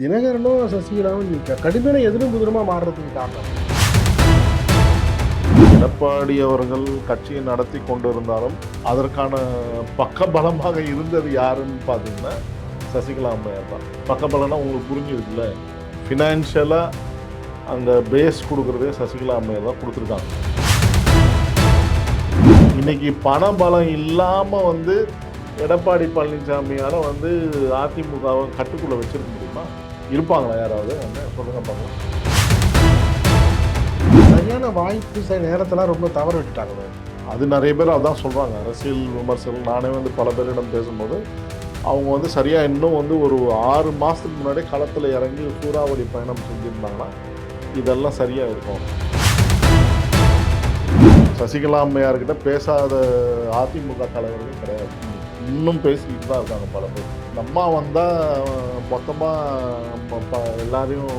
தினகரனும் சசிகலாவும் கடுமையான எதிரும் புதிரமா மாறுறதுக்கு காரணம்? எடப்பாடி அவர்கள் கட்சியை நடத்தி கொண்டிருந்தாலும் அதற்கான பக்கபலமாக இருந்தது யாருன்னு பார்த்தீங்கன்னா சசிகலா அம்மையார் தான். பக்கபலம்னா உங்களுக்கு புரிஞ்சிருக்குல்ல? ஃபினான்ஷியலாக அந்த பேஸ் கொடுக்குறதே சசிகலா அம்மையார் தான் கொடுத்துருக்காங்க. இன்னைக்கு பண பலம் இல்லாமல் வந்து எடப்பாடி பழனிசாமியால் வந்து அதிமுகவை கட்டுக்குள்ளே வச்சிருக்க முடியும் இருப்பாங்களா யாராவது? சொல்லுங்க பார்க்கலாம் சரியான வாய்ப்பு சில நேரத்தெல்லாம் ரொம்ப தவற விட்டுட்டாங்க அது நிறைய பேர் அதான் சொல்கிறாங்க அரசியல் விமர்சகர்கள் நானே வந்து பல பேரிடம் பேசும்போது அவங்க வந்து சரியாக இன்னும் வந்து ஒரு ஆறு மாதத்துக்கு முன்னாடி களத்தில் இறங்கி சூறாவளி பயணம் செஞ்சுருந்தாங்கன்னா இதெல்லாம் சரியாக இருக்கும். சசிகலா அம்மையார்கிட்ட பேசாத அதிமுக தலைவர்கள் கிடையாது. இன்னும் பேசிக்கிட்டு தான் இருக்காங்க பல பேர். இந்த அம்மா வந்தால் மொத்தமாக எல்லாரையும்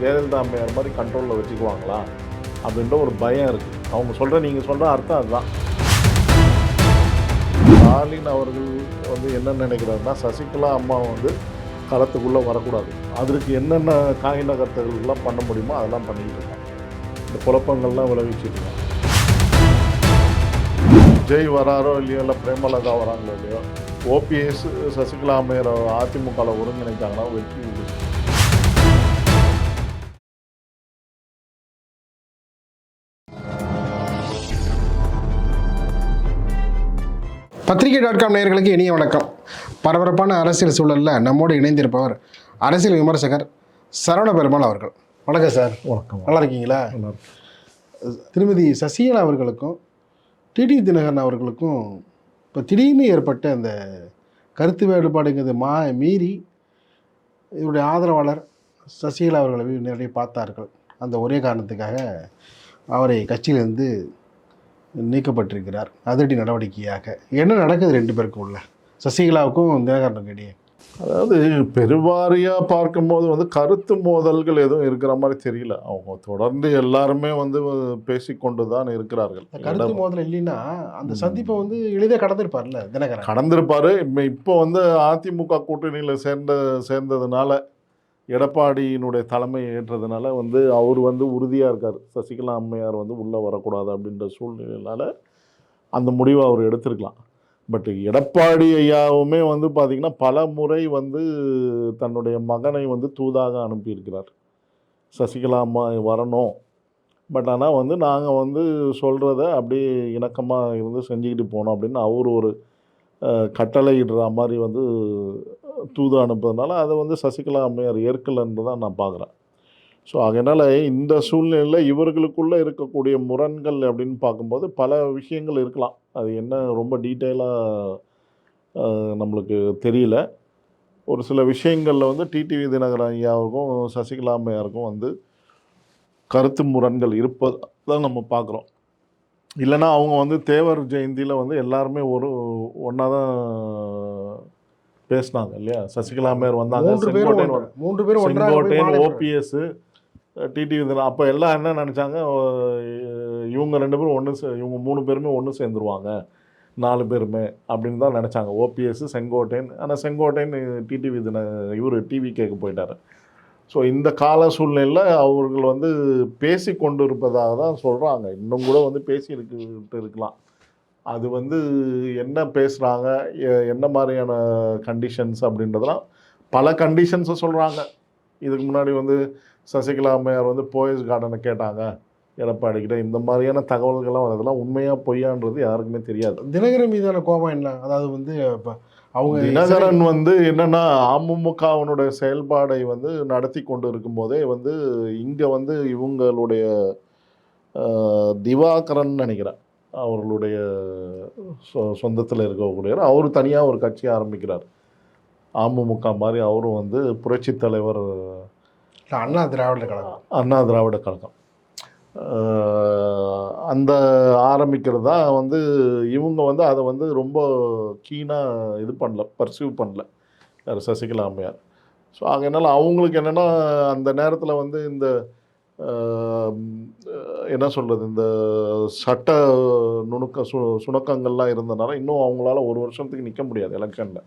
ஜெயலலிதா அம்மையார் மாதிரி கண்ட்ரோலில் வச்சுக்குவாங்களா? அப்படின்ற ஒரு பயம் இருக்குது அவங்க சொல்கிற நீங்கள் சொல்கிற அர்த்தம் அதுதான். ஸ்டாலின் அவர்கள் வந்து என்ன நினைக்கிறாருன்னா சசிகலா அம்மா வந்து களத்துக்குள்ளே வரக்கூடாது. அதற்கு என்னென்ன காய் நகர்த்தல்கள்லாம் பண்ண முடியுமோ அதெல்லாம் பண்ணிக்கிட்டு இருக்காங்க. இந்த குழப்பங்கள்லாம் விளைவிச்சிட்டு இருக்காங்க. விஜய் வராரோ இல்லையோ இல்லை பிரேமலதா வராங்களோ இல்லையோ ஓபிஎஸ் சசிகலா அம்மையரை அதிமுகவில் ஒருங்கிணைத்தாங்கன்னா வெற்றி பத்திரிகை டாட் காம் நேயர்களுக்கு இனிய வணக்கம். பரபரப்பான அரசியல் சூழலில் நம்மோடு இணைந்திருப்பவர் அரசியல் விமர்சகர் சரவண பெருமாள் அவர்கள். வணக்கம் சார். வணக்கம். நல்லா இருக்கீங்களா? திருமதி சசிகலா அவர்களுக்கும் டிடி தினகரன் அவர்களுக்கும் இப்போ திடீர்னு ஏற்பட்ட அந்த கருத்து வேறுபாடுங்கிறது மா மீறி இவருடைய ஆதரவாளர் சசிகலா அவர்களை நிறைய நேரடியாக பார்த்தார்கள். அந்த ஒரே காரணத்துக்காக அவரை கட்சியிலிருந்து நீக்கப்பட்டிருக்கிறார். அதிரடி நடவடிக்கையாக. என்ன நடக்குது ரெண்டு பேருக்கும் உள்ள? சசிகலாவுக்கும் தினகரனுக்கும் இடையே? அதாவது பெருவாரியாக பார்க்கும்போது வந்து கருத்து மோதல்கள் எதுவும் இருக்கிற மாதிரி தெரியல. அவங்க தொடர்ந்து எல்லாருமே வந்து பேசிக்கொண்டு தான் இருக்கிறார்கள் கருத்து மோதல் இல்லைன்னா அந்த சந்திப்பை வந்து எளிதாக கடந்திருப்பார்ல தினகரன். கடந்திருப்பாரு. இப்போ இப்போ வந்து அதிமுக கூட்டணியில் சேர்ந்த சேர்ந்ததுனால எடப்பாடியினுடைய தலைமை ஏற்றதுனால வந்து அவர் வந்து உறுதியாக இருக்கார். சசிகலா அம்மையார் வந்து உள்ளே வரக்கூடாது அப்படின்ற சூழ்நிலையினால அந்த முடிவை அவர் எடுத்திருக்கலாம். பட் எடப்பாடி ஐயாவுமே வந்து பார்த்திங்கன்னா பல முறை வந்து தன்னுடைய மகனை வந்து தூதாக அனுப்பியிருக்கிறார். சசிகலா அம்மா வரணும். பட் ஆனால் வந்து நாங்கள் வந்து சொல்கிறத அப்படியே இணக்கமாக இருந்து செஞ்சுக்கிட்டு போனோம் அப்படின்னு அவர் ஒரு கட்டளையிடுற மாதிரி வந்து தூது அனுப்புறதுனால அதை வந்து சசிகலா அம்மையார் ஏற்கலைன்னு தான் நான் பார்க்குறேன் ஸோ அதனால் இந்த சூழ்நிலையில் இவர்களுக்குள்ளே இருக்கக்கூடிய முரண்கள் அப்படின்னு பார்க்கும்போது பல விஷயங்கள் இருக்கலாம். அது என்ன ரொம்ப டீட்டெயிலாக நம்மளுக்கு தெரியல. ஒரு சில விஷயங்களில் வந்து டிடிவி தினகரன் ஐயாவுக்கும் சசிகலா அம்மையாருக்கும் வந்து கருத்து முரண்கள் இருப்பது தான் நம்ம பார்க்குறோம். இல்லைன்னா அவங்க வந்து தேவர் ஜெயந்தியில் வந்து எல்லாருமே ஒரு ஒன்றா தான் பேசினாங்க இல்லையா? சசிகலா அம்மையார் வந்தாங்க. மூன்று பேரும் செங்கோட்டையன் ஒன்று- மூன்று பேரும் ஒன்றாக போய் செங்கோட்டையன் மாலை போட- ஓபிஎஸ் டிடி தினம் அப்போ எல்லாம் என்ன நினச்சாங்க? இவங்க ரெண்டு பேரும் ஒன்று இவங்க மூணு பேருமே ஒன்று சேர்ந்துருவாங்க. நாலு பேருமே அப்படின்னு தான் நினச்சாங்க. ஓபிஎஸ் செங்கோட்டையன் ஆனால் செங்கோட்டையன் டிடிவி தின இவர் டிவி கேட்க போயிட்டார். ஸோ இந்த கால சூழ்நிலையில் அவர்கள் வந்து பேசி கொண்டு இருப்பதாக தான் சொல்கிறாங்க இன்னும் கூட வந்து பேசி இருக்கிட்டு இருக்கலாம். அது வந்து என்ன பேசுகிறாங்க என்ன மாதிரியான கண்டிஷன்ஸ் அப்படின்றதெல்லாம் பல கண்டிஷன்ஸை சொல்கிறாங்க இதுக்கு முன்னாடி வந்து சசிகலா அம்மையார் வந்து போயஸ் கார்டனை கேட்டாங்க. எடப்பாடி கிட்ட இந்த மாதிரியான தகவல்கள்லாம் வரதெல்லாம் உண்மையாக பொய்யான்றது யாருக்குமே தெரியாது. தினகரன் மீதான கோபம் என்ன? அதாவது வந்து இப்போ அவங்க தினகரன் வந்து என்னன்னா அமமுகவினுடைய செயல்பாடை வந்து நடத்தி கொண்டு இருக்கும்போதே வந்து இங்கே வந்து இவங்களுடைய திவாகரன் நினைக்கிறேன். அவர்களுடைய சொ சொந்தத்தில் இருக்கக்கூடியவர். அவர் தனியாக ஒரு கட்சி ஆரம்பிக்கிறார். அமமுக மாதிரி அவரும் வந்து புரட்சித் தலைவர் அண்ணா திராவிட கழகம். அண்ணா திராவிட கழகம். அந்த ஆரம்பிக்கிறது தான் வந்து இவங்க வந்து அதை வந்து ரொம்ப கீனாக இது பண்ணல பர்சீவ் பண்ணல. யார்? சசிகலா அம்மையார். ஸோ அதனால் அவங்களுக்கு என்னென்னா அந்த நேரத்தில் வந்து இந்த என்ன சொல்கிறது இந்த சட்ட நுணுக்க சு சுணக்கங்கள்லாம் இருந்தனால இன்னும் அவங்களால ஒரு வருஷத்துக்கு நிற்க முடியாது எலெக்ஷனில்.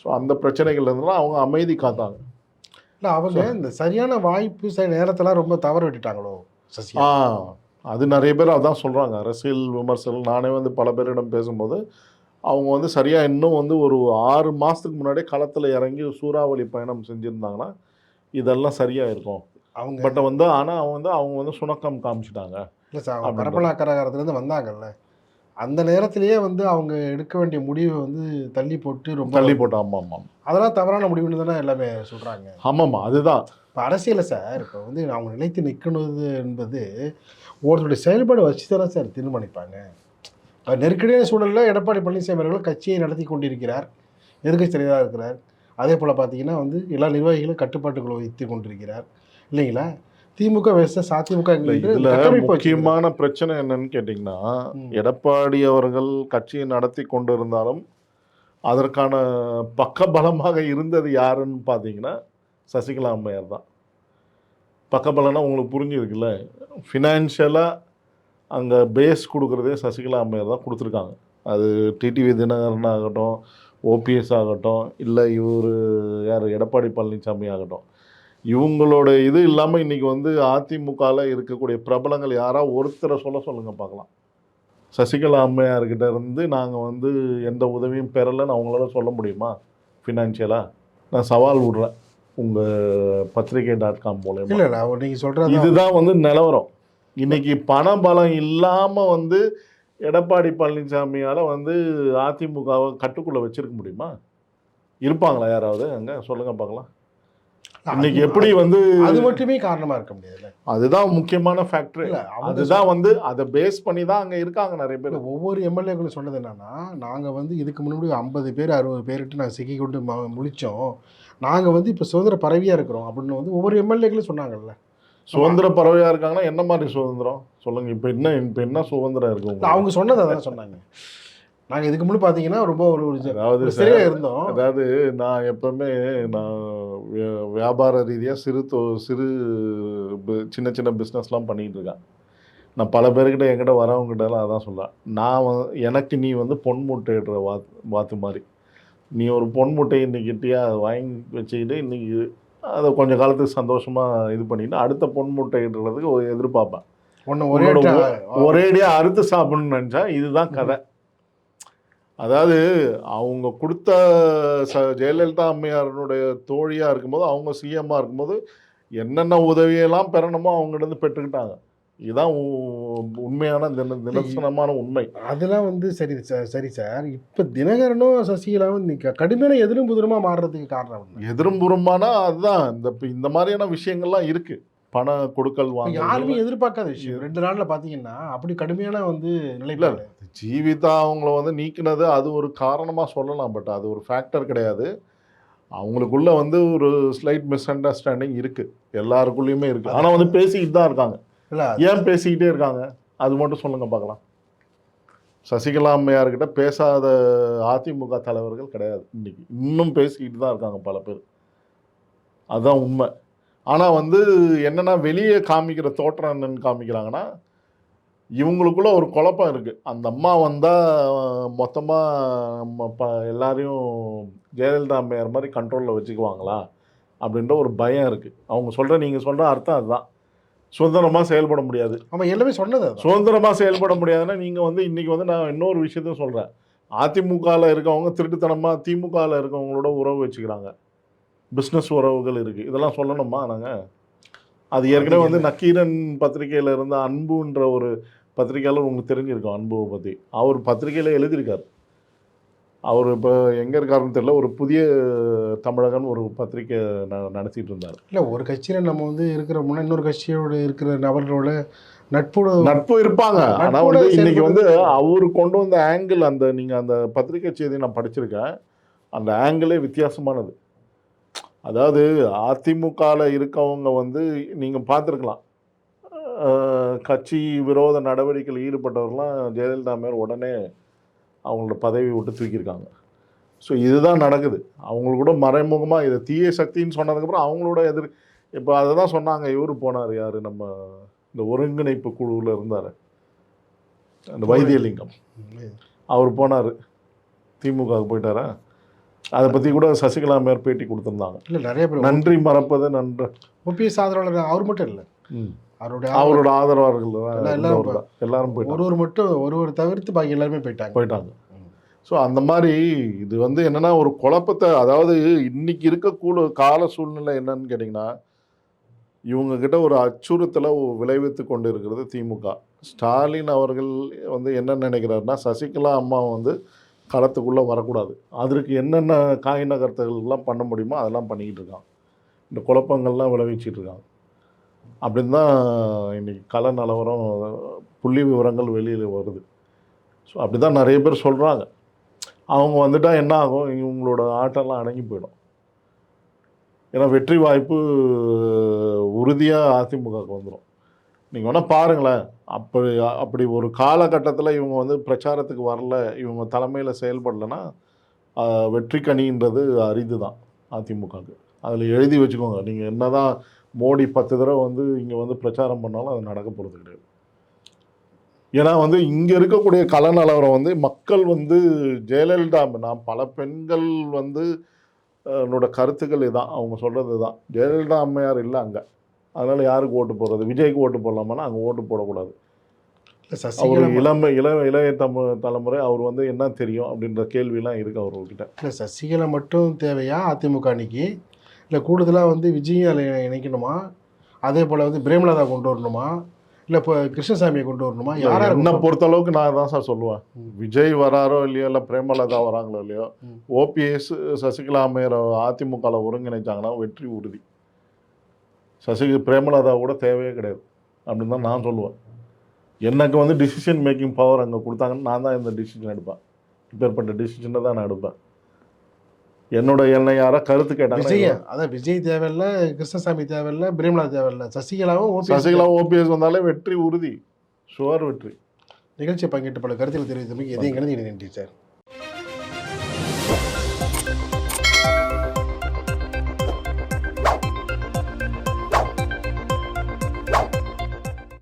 ஸோ அந்த பிரச்சனைகள் இருந்தனால அவங்க அமைதி காத்தாங்க. இல்லை அவங்க இந்த சரியான வாய்ப்பு சரி நேரத்தெல்லாம் ரொம்ப தவற விட்டுட்டாங்களோ சசி ஆ அது நிறைய பேர் அதான் சொல்கிறாங்க அரசியல் விமர்சனம் நானே வந்து பல பேரிடம் பேசும்போது அவங்க வந்து சரியாக இன்னும் வந்து ஒரு ஆறு மாதத்துக்கு முன்னாடியே களத்தில் இறங்கி சூறாவளி பயணம் செஞ்சுருந்தாங்கன்னா இதெல்லாம் சரியாக இருக்கும் அவங்க பட் வந்து ஆனால் அவங்க வந்து அவங்க வந்து சுணக்கம் காமிச்சிட்டாங்க. இல்லை சார் அவங்க அப்படின்ற- பரப்பலா கரகாரத்துலேருந்து வந்தாங்கல்ல. அந்த நேரத்திலேயே வந்து அவங்க எடுக்க வேண்டிய முடிவை வந்து தள்ளி போட்டு ரொம்ப தள்ளி போட்டு ஆமாம் ஆமாம் அதெல்லாம் தவறான முடிவுன்னு தானே எல்லாமே சொல்கிறாங்க ஆமாம்மா அதுதான். இப்போ அரசியலில் சார் இப்போ வந்து அவங்க நிலைத்து நிற்கணுது என்பது ஒருத்தருடைய செயல்பாடு வச்சு தானே சார் தீர்மானிப்பாங்க. நெருக்கடியான சூழலில் எடப்பாடி பழனிசாமி அவர்கள் கட்சியை நடத்தி கொண்டிருக்கிறார். எதிர்க்கட்சி தலைவராக இருக்கிறார்? அதே போல் பார்த்தீங்கன்னா வந்து எல்லா நிர்வாகிகளும் கட்டுப்பாட்டுக்குள்ள வைத்து கொண்டிருக்கிறார். இல்லைங்களா? திமுக வேஸ்ட் அதிமுக. முக்கியமான பிரச்சனை என்னன்னு கேட்டிங்கன்னா. எடப்பாடி அவர்கள் கட்சியை நடத்தி கொண்டிருந்தாலும் அதற்கான பக்கபலமாக இருந்தது யாருன்னு பார்த்தீங்கன்னா சசிகலா அம்மையார் தான். பக்கபலம்னா உங்களுக்கு புரிஞ்சிருக்குல்ல? ஃபினான்ஷியலாக அங்கே பேஸ் கொடுக்குறதே சசிகலா அம்மையார் தான் கொடுத்துருக்காங்க. அது டிடிவி தினகரன் ஆகட்டும் ஓபிஎஸ் ஆகட்டும் இல்லை இவர் யார்? எடப்பாடி பழனிசாமி ஆகட்டும். இவங்களோட இது இல்லாமல் இன்றைக்கி வந்து அதிமுகவில் இருக்கக்கூடிய பிரபலங்கள் யாரா ஒருத்தரை சொல்ல சொல்லுங்க பார்க்கலாம். சசிகலா அம்மையார்கிட்ட இருந்து நாங்கள் வந்து எந்த உதவியும் பெறலைன்னு அவங்களால சொல்ல முடியுமா? ஃபினான்ஷியலாக நான் சவால் விடுறேன். உங்கள் பத்திரிகை டாட் காம் மூலயமா. இல்லை நீங்கள் சொல்கிறது இதுதான் வந்து நிலவரம். இன்னைக்கு பண பலம் இல்லாமல் வந்து எடப்பாடி பழனிசாமியால் வந்து அதிமுகவை கட்டுக்குள்ளே வச்சிருக்க முடியுமா? இருப்பாங்களா யாராவது அங்கே? சொல்லுங்க பார்க்கலாம். இன்னைக்கு எப்படி வந்து அது மட்டுமே காரணமாக இருக்க முடியாதுல்ல? அதுதான் முக்கியமான ஃபேக்டர் அதுதான் வந்து அதை பேஸ் பண்ணி தான் அங்கே இருக்காங்க நிறைய பேர். ஒவ்வொரு எம்எல்ஏக்களும் சொன்னது என்னன்னா நாங்கள் வந்து இதுக்கு முன்னாடி ஐம்பது பேர் அறுபது பேர்கிட்ட நாங்கள் சிக்கி கொண்டு முழிச்சோம். நாங்கள் வந்து இப்போ சுதந்திர பறவையாக இருக்கிறோம் அப்படின்னு வந்து ஒவ்வொரு எம்எல்ஏக்களும் சொன்னாங்கல்ல. சுதந்திர பறவையாக இருக்காங்கன்னா என்ன மாதிரி சுதந்திரம்? சொல்லுங்க இப்போ என்ன இப்போ என்ன சுதந்திரம் இருக்கு இல்ல, உங்களுக்கு? அவங்க சொன்னதை அதான் சொன்னாங்க. நாங்கள் இதுக்கு முன்னாடி பார்த்தீங்கன்னா ரொம்ப ஒரு அதாவது ஒரு சார், சிறையாக இருந்தோம். அதாவது நான் எப்பவுமே நான் வியா- வியாபார ரீதியாக சிறு தொ சிறு சின்ன சின்ன பிஸ்னஸ்லாம் பண்ணிகிட்டு இருக்கேன். நான் பல பேர்கிட்ட என்கிட்ட வரவங்ககிட்டலாம் அதான் சொல்கிறேன் நான் எனக்கு நீ வந்து பொன் முட்டையிடுற வாத் வாத்து மாதிரி. நீ ஒரு பொன் முட்டையை இன்னைக்கிட்டியா அதை வாங்கி வச்சுக்கிட்டு இன்னைக்கு அதை கொஞ்ச காலத்துக்கு சந்தோஷமாக இது பண்ணிட்டு அடுத்த பொன் முட்டையிடுறதுக்கு எதிர்பார்ப்பேன். ஒன்று ஒரே ஒரேடியாக அறுத்து சாப்பிடணும்னு நினச்சா இதுதான் கதை. அதாவது அவங்க கொடுத்த ச ஜெயலலிதா அம்மையாரனுடைய தோழியாக இருக்கும்போது அவங்க சிஎம்மாக இருக்கும்போது என்னென்ன உதவியெல்லாம் பெறணுமோ அவங்ககிட்ட பெற்றுக்கிட்டாங்க. இதுதான் உண்மையான தின நிதர்சனமான உண்மை. அதெல்லாம் வந்து சரி சார் சரி சார். இப்போ தினகரனும் சசிகலாவும் கடுமையான எதிரும் புதிரமாக மாறுறதுக்கு காரணம்? எதிரும் அதுதான். இந்த இப்ப இந்த மாதிரியான விஷயங்கள்லாம் இருக்கு. பண கொடுக்கல் வாங்க யாருமே எதிர்பார்க்காத விஷயம். ரெண்டு நாள்ல பாத்தீங்கன்னா அப்படி கடுமையான வந்து நிலைப்பாடு. ஜீவிதா அவங்கள வந்து நீக்கினது அது ஒரு காரணமாக சொல்லலாம் பட் அது ஒரு ஃபேக்டர் கிடையாது. அவங்களுக்குள்ள வந்து ஒரு ஸ்லைட் மிஸ் அண்டர்ஸ்டாண்டிங் இருக்கு. எல்லாருக்குள்ளேயுமே இருக்கு. ஆனால் வந்து பேசிக்கிட்டு தான் இருக்காங்க. இல்ல ஏன் பேசிக்கிட்டே இருக்காங்க? அது மட்டும் சொல்லுங்க பார்க்கலாம். சசிகலா அம்மையார்கிட்ட பேசாத அதிமுக தலைவர்கள் கிடையாது. இன்னைக்கு இன்னும் பேசிக்கிட்டு தான் இருக்காங்க பல பேர். அதுதான் உண்மை. ஆனால் வந்து என்னன்னா வெளியே காமிக்கிற தோற்றம் என்னன்னு காமிக்கிறாங்கன்னா இவங்களுக்குள்ள ஒரு குழப்பம் இருக்கு. அந்த அம்மா வந்தால் மொத்தமாக எல்லாரையும் ஜெயலலிதா அம்மையார் மாதிரி கண்ட்ரோலில் வச்சுக்குவாங்களா? அப்படின்ற ஒரு பயம் இருக்கு. அவங்க சொல்ற நீங்க சொல்ற அர்த்தம் அதுதான். சுதந்திரமா செயல்பட முடியாது. ஆமா எல்லாமே சொன்னது அதான். சுதந்திரமா செயல்பட முடியாதுன்னா நீங்க வந்து இன்னைக்கு வந்து நான் இன்னொரு விஷயத்தையும் சொல்றேன். அதிமுகவில் இருக்கவங்க திருட்டுத்தனமா திமுகவில் இருக்கவங்களோட உறவு வச்சுக்கிறாங்க. பிஸ்னஸ் உறவுகள் இருக்கு. இதெல்லாம் சொல்லணுமா நாங்க? அது ஏற்கனவே வந்து நக்கீரன் பத்திரிகையில இருந்த அன்புன்ற ஒரு பத்திரிகையாளர் உங்களுக்கு தெரிஞ்சிருக்கும் அன்புவை பத்தி. அவர் பத்திரிகையில எழுதியிருக்காரு. அவர் இப்போ எங்க இருக்காருன்னு தெரியல ஒரு புதிய தமிழகன் ஒரு பத்திரிக்கை ந- நடத்திட்டு இருந்தார். இல்ல ஒரு கட்சியில நம்ம வந்து இருக்கிறோம்னா இன்னொரு கட்சியோட இருக்கிற நபர்களோட நட்போட நட்பு இருப்பாங்க. ஆனா நட்போட வந்து இன்னைக்கு வந்து. அவர் கொண்டு வந்த ஆங்கிள் அந்த நீங்க அந்த பத்திரிக்கை செய்தி நான் படிச்சிருக்கேன். அந்த ஆங்கிளே வித்தியாசமானது. அதாவது அதிமுகவில் இருக்கவங்க வந்து நீங்க பார்த்துருக்கலாம். கட்சி விரோத நடவடிக்கையில் ஈடுபட்டவர்கள்லாம் ஜெயலலிதா மேல் உடனே அவங்களோட பதவி விட்டு தூக்கியிருக்காங்க. ஸோ இதுதான் நடக்குது. அவங்களுக்கு கூட மறைமுகமாக இது தீய சக்தின்னு சொன்னதுக்கப்புறம் அவங்களோட எதிர் இப்போ அதை தான் சொன்னாங்க இவர் போனார் யார்? நம்ம இந்த ஒருங்கிணைப்பு குழுவில் இருந்தார். அந்த வைத்தியலிங்கம். அவர் போனார். திமுகவுக்கு போயிட்டாரா? அதை பற்றி கூட சசிகலா மேயர் பேட்டி கொடுத்துருந்தாங்க. இல்லை நிறைய பேர் நன்றி மறப்பது நன்று ஓபிஎஸ் ஆதரவாளர் அவர் மட்டும் இல்லை. ம். அவருடைய அவரோட ஆதரவாளர்கள் எல்லாரும். எல்லாரும் போயிட்டாங்க. ஒருவர் மட்டும் ஒருவர் தவிர்த்து பாக்கி எல்லாருமே போயிட்டாங்க. போயிட்டாங்க. ஸோ அந்த மாதிரி இது வந்து என்னன்னா ஒரு குழப்பத்தை அதாவது இன்னைக்கு இருக்கக்கூட கால சூழ்நிலை என்னன்னு கேட்டிங்கன்னா இவங்க கிட்ட ஒரு அச்சுறுத்தலை விளைவித்து கொண்டு இருக்கிறது திமுக. ஸ்டாலின் அவர்கள் வந்து என்ன நினைக்கிறாருன்னா சசிகலா அம்மா வந்து களத்துக்குள்ளே வரக்கூடாது. அதற்கு என்னென்ன காய் நகர்த்தல்கள்லாம் பண்ண முடியுமோ அதெல்லாம் பண்ணிக்கிட்டு இருக்காங்க இந்த குழப்பங்கள்லாம் விளைவிச்சிட்டு இருக்காங்க அப்படின்னு தான் இன்னைக்கு கல நிலவரம் புள்ளி விவரங்கள் வெளியில் வருது. ஸோ அப்படி தான் நிறைய பேர் சொல்கிறாங்க அவங்க வந்துட்டா என்ன ஆகும்? இவங்களோட ஆட்டெல்லாம் அடங்கி போயிடும். ஏன்னா வெற்றி வாய்ப்பு உறுதியாக அதிமுகவுக்கு வந்துடும் நீங்கள் வேணால் பாருங்களேன். அப்படி அப்படி ஒரு காலகட்டத்தில் இவங்க வந்து பிரச்சாரத்துக்கு வரல இவங்க தலைமையில் செயல்படலைன்னா வெற்றி கணின்றது அரிது தான் அதிமுகவுக்கு. அதில் எழுதி வச்சுக்கோங்க. நீங்கள் என்னதான் மோடி பத்து தடவை வந்து இங்கே வந்து பிரச்சாரம் பண்ணாலும் அது நடக்க போகிறது கிடையாது. ஏன்னா வந்து இங்கே இருக்கக்கூடிய கல நிலவரம் வந்து மக்கள் வந்து ஜெயலலிதா நான் பல பெண்கள் வந்து என்னோட கருத்துக்கள் இதான். அவங்க சொல்கிறது தான் ஜெயலலிதா அம்மையார் இல்லை அங்கே. அதனால் யாருக்கு ஓட்டு போடுறது? விஜய்க்கு ஓட்டு போடலாமான்னா அங்கே ஓட்டு போடக்கூடாது. அவர் இளமை இள இளைய தம தலைமுறை அவர் வந்து என்ன தெரியும் அப்படின்ற கேள்விலாம் இருக்குது அவர்கிட்ட இல்லை சசிகலா மட்டும் தேவையா? அதிமுக அன்னைக்கு? இல்லை கூடுதலாக வந்து விஜயும் அதில் இணைக்கணுமா? அதே போல் வந்து பிரேமலதா கொண்டு வரணுமா? இல்லை இப்போ கிருஷ்ணசாமியை கொண்டு வரணுமா? யாரா என்னை பொறுத்த அளவுக்கு நான் தான் சார் சொல்லுவேன். விஜய் வராரோ இல்லையோ இல்லை பிரேமலதா வராங்களோ இல்லையோ. ஓபிஎஸ் சசிகலா அம்மையர் அதிமுகவில் ஒருங்கிணைச்சாங்கன்னா வெற்றி உறுதி. சசி பிரேமலதா கூட தேவையே கிடையாது. அப்படின்னு தான் நான் சொல்லுவேன். எனக்கு வந்து டிசிஷன் மேக்கிங் பவர் அங்கே கொடுத்தாங்கன்னு நான் தான் இந்த டிசிஷன் எடுப்பேன். இப்பேற்பட்ட டிசிஷனை தான் நான் எடுப்பேன். என்னோட என்னை யாரா கருத்து விஜய் கேட்டாங்க அதான் விஜய் தேவையில்ல கிருஷ்ணசாமி தேவையில்ல பிரேமலதா தேவையில்ல. சசிகலாவும் OPS சசிகலா ஓபிஎஸ் வந்தாலே வெற்றி உறுதி. ஷுவர் வெற்றி. நிகழ்ச்சியை பங்கிட்டு பல கருத்தில் தெரிவித்தமைக்கு எதையும் கருதி நன்றி